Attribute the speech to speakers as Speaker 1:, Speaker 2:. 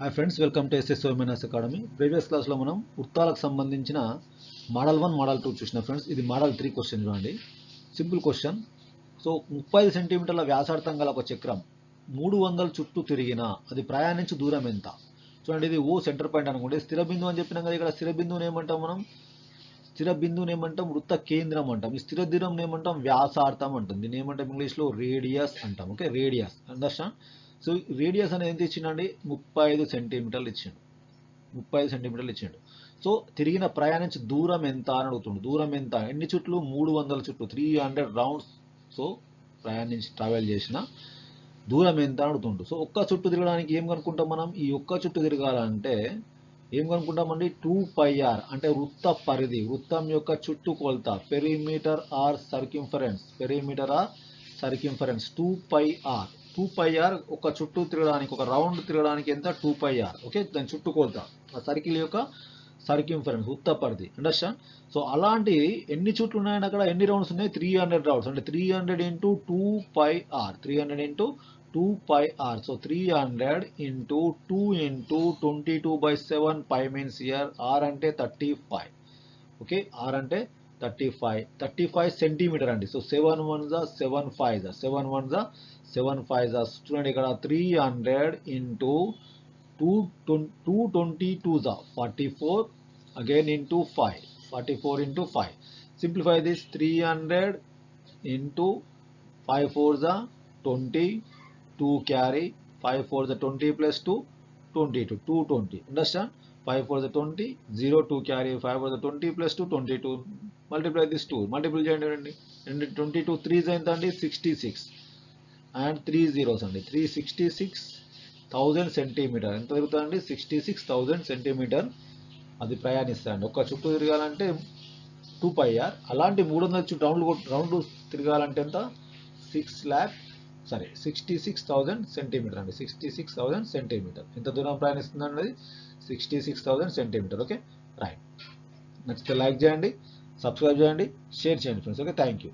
Speaker 1: Hi friends welcome to SS ఓమెనస్ academy previous క్లాస్లో మనం వృత్తాలకు సంబంధించిన మోడల్ వన్ మోడల్ టూ చూసిన ఫ్రెండ్స్ ఇది మోడల్ త్రీ క్వశ్చన్ చూడండి. సింపుల్ క్వశ్చన్ సో ముప్పై సెంటీమీటర్ల వ్యాసార్థం గల ఒక చక్రం మూడు వందల చుట్టూ తిరిగిన అది ప్రయాణించి దూరం ఎంత? చూడండి ఇది ఓ సెంటర్ పాయింట్ అనుకోండి. స్థిర బిందువు అని చెప్పినాం కదా ఇక్కడ స్థిర బిందువుని ఏమంటాం మనం? స్థిర బిందువుని ఏమంటాం? వృత్త కేంద్రం అంటాం. ఈ స్థిర దూరం ఏమంటాం? వ్యాసార్థం అంటాం. దీన్ని ఏమంటాం ఇంగ్లీష్లో? రేడియస్ అంటాం. Okay radius understand so radius అనేది ఎంత ఇచ్చిండండి? ముప్పై ఐదు సెంటీమీటర్లు ఇచ్చిండు. ముప్పై ఐదు సెంటీమీటర్లు ఇచ్చిండు. సో తిరిగిన ప్రయాణించి దూరం ఎంత అని అడుగుతుండు. దూరం ఎంత? ఎన్ని చుట్లు? మూడు వందల చుట్లు. Three hundred rounds. సో ప్రయాణించి ట్రావెల్ చేసిన దూరం ఎంత అని అడుగుతుండు. సో ఒక్క చుట్టు తిరగడానికి ఏం కనుక్కుంటాం మనం? ఈ ఒక్క చుట్టు తిరగాలంటే ఏం కనుక్కుంటామండి? టూ పై ఆర్ అంటే వృత్త పరిధి. వృత్తం యొక్క చుట్టు కొలత. Perimeter or circumference perimeter or circumference two pi r two pi r ఒక చుట్టూ తిరగడానికి ఒక రౌండ్ తిరగడానికి ఎంత? టూ పై ఆర్ ఓకే దాని చుట్టూ కొలత ఆ సర్కిల్ యొక్క సర్కింఫరెన్స్ ఉత్త పరిధి అండర్స్టాండ్ సో అలాంటి ఎన్ని చుట్లు ఉన్నాయండి అక్కడ? ఎన్ని రౌండ్స్ ఉన్నాయి? త్రీ హండ్రెడ్ రౌండ్స్ అంటే three hundred into two pi r three hundred into two pi r so three hundred into two into twenty two by seven pi means here r అంటే thirty five okay r అంటే 35 35 and so so 7 ones are 7 5 are 7 ones are 7 5 are. 300 into 2 222 ಜಾ 44 again into 5 44 into 5 simplify this. 300 into 5 4 ಜಾ 20 2 carry. 5 4 the 20 plus 2 22 220 understand? 5 4 the 20 0 2 carry. 5 for the 20 plus 2 22 multiply this two multiple చేయండి అండి రెండు twenty two three ఎంత అండి? Sixty six and three zeros అండి. Three sixty six thousand centimetre ఎంత తిరుగుతుందండి sixty six thousand centimetre అది ప్రయాణిస్తాయండి ఒక్క చుట్టూ తిరగాలంటే టూ పై ఆర్ అలాంటి మూడు వందల చుట్టూ రౌండ్ రౌండ్ తిరగాలంటే ఎంత? Six lakh sorry sixty six thousand centimetre అండి. సిక్స్టీ సిక్స్ థౌజండ్ సెంటీమీటర్ ఎంత దూరం ప్రయాణిస్తుందండి? Sixty six thousand centimetre okay right నచ్చితే లైక్ చేయండి. సబ్స్క్రైబ్ చేయండి షేర్ చేయండి ఫ్రెండ్స్ ఓకే థ్యాంక్ యూ